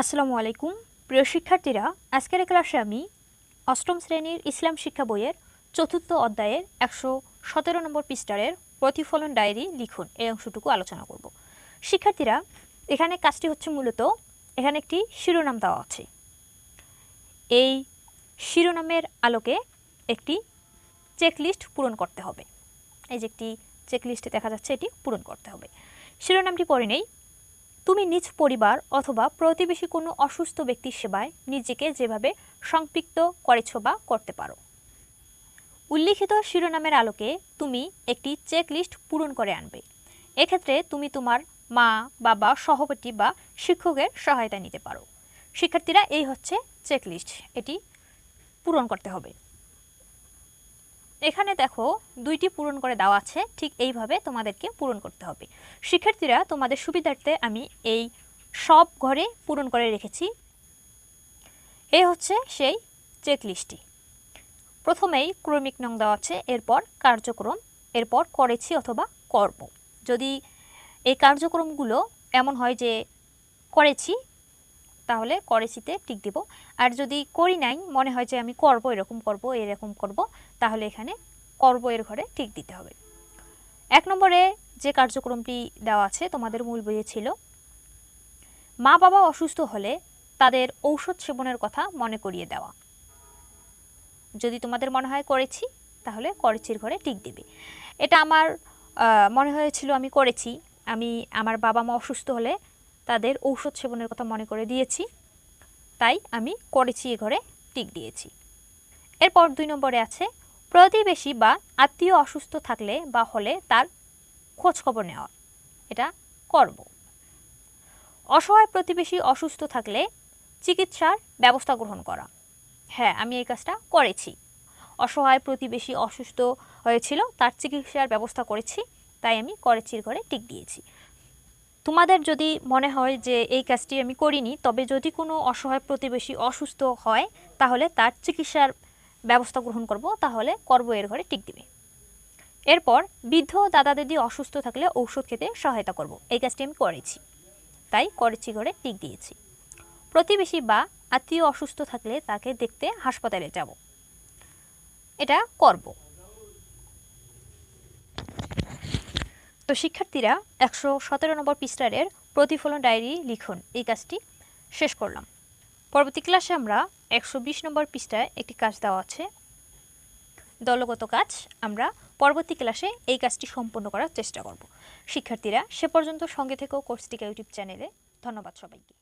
আসসালামু আলাইকুম। প্রিয় শিক্ষার্থীরা, আজকের ক্লাসে আমি অষ্টম শ্রেণির ইসলাম শিক্ষা বইয়ের চতুর্থ অধ্যায়ের একশো সতেরো নম্বর পৃষ্ঠারের প্রতিফলন ডায়েরি লিখুন। এই অংশটুকু আলোচনা করব। শিক্ষার্থীরা, এখানে কাজটি হচ্ছে মূলত, এখানে একটি শিরোনাম দেওয়া আছে। এই শিরোনামের আলোকে একটি চেকলিস্ট পূরণ করতে হবে। এই যে একটি চেকলিস্টে দেখা যাচ্ছে, এটি পূরণ করতে হবে। শিরোনামটি পড়ে নেই। তুমি নিজ পরিবার অথবা প্রতিবেশী কোনো অসুস্থ ব্যক্তির সেবায় নিজেকে যেভাবে সম্পৃক্ত করেছ বা করতে পারো। উল্লিখিত শিরোনামের আলোকে তুমি একটি চেকলিস্ট পূরণ করে আনবে। এক্ষেত্রে তুমি তোমার মা, বাবা, সহপাঠী বা শিক্ষকের সহায়তা নিতে পারো। শিক্ষার্থীরা এই হচ্ছে চেকলিস্ট। এটি পূরণ করতে হবে। এখানে দেখো দুইটি পূরণ করে দেওয়া আছে, ঠিক এইভাবে তোমাদেরকে পূরণ করতে হবে। শিক্ষার্থীরা, তোমাদের সুবিধার্থে আমি এই সব ঘরে পূরণ করে রেখেছি। এই হচ্ছে সেই চেকলিস্টটি প্রথমেই ক্রমিক নং দেওয়া আছে, এরপর কার্যক্রম, এরপর করেছি অথবা করব। যদি এই কার্যক্রমগুলো এমন হয় যে করেছি তাহলে করেছিতে টিক দিব। আর যদি করি নাই, মনে হয় যে আমি করব, এরকম করব এরকম করব, তাহলে এখানে করব এর ঘরে টিক দিতে হবে। এক নম্বরে যে কার্যক্রমটি দেওয়া আছে, তোমাদের মূল বইয়ে ছিল, মা বাবা অসুস্থ হলে তাদের ঔষধ সেবনের কথা মনে করিয়ে দেওয়া। যদি তোমাদের মনে হয় করেছি, তাহলে করেছির ঘরে টিক দিবে। এটা আমার মনে হয়েছিল আমি করেছি। আমি, আমার বাবা মা অসুস্থ হলে তাদের ঔষধ সেবনের কথা মনে করে দিয়েছি। তাই আমি করেছি এ ঘরে টিক দিয়েছি। এরপর দুই নম্বরে আছে, প্রতিবেশী বা আত্মীয় অসুস্থ থাকলে বা হলে তার খোঁজ খবর নেওয়া। এটা করব। অসহায় প্রতিবেশী অসুস্থ থাকলে চিকিৎসার ব্যবস্থা গ্রহণ করা। হ্যাঁ আমি এই কাজটা করেছি। অসহায় প্রতিবেশী অসুস্থ হয়েছিল, তার চিকিৎসার ব্যবস্থা করেছি, তাই আমি করেছির ঘরে টিক দিয়েছি। তোমাদের যদি মনে হয় যে এই কাজটি আমি করিনি, তবে যদি কোনো অসহায় প্রতিবেশী অসুস্থ হয়, তাহলে তার চিকিৎসার ব্যবস্থা গ্রহণ করব, তাহলে করব, এর ঘরে টিক দিবে। এরপর বৃদ্ধ দাদা দিদি অসুস্থ থাকলে ঔষধ খেতে সহায়তা করব, এই কাজটি আমি করেছি। তাই করেছি, ঘরে টিক দিয়েছি। প্রতিবেশী বা আত্মীয় অসুস্থ থাকলে তাকে দেখতে হাসপাতালে যাব। এটা করব। তো শিক্ষার্থীরা একশো সতেরো নম্বর পৃষ্ঠারের প্রতিফলন ডায়েরি লিখুন। এই কাজটি শেষ করলাম। পরবর্তী ক্লাসে আমরা একশো বিশ নম্বর পৃষ্ঠায় একটি কাজ দেওয়া আছে। দলগত কাজ। আমরা পরবর্তী ক্লাসে এই কাজটি সম্পন্ন করার চেষ্টা করব। শিক্ষার্থীরা, সে পর্যন্ত সঙ্গে থেকেও কোর্সটিকা ইউটিউব চ্যানেলে। ধন্যবাদ সবাইকে।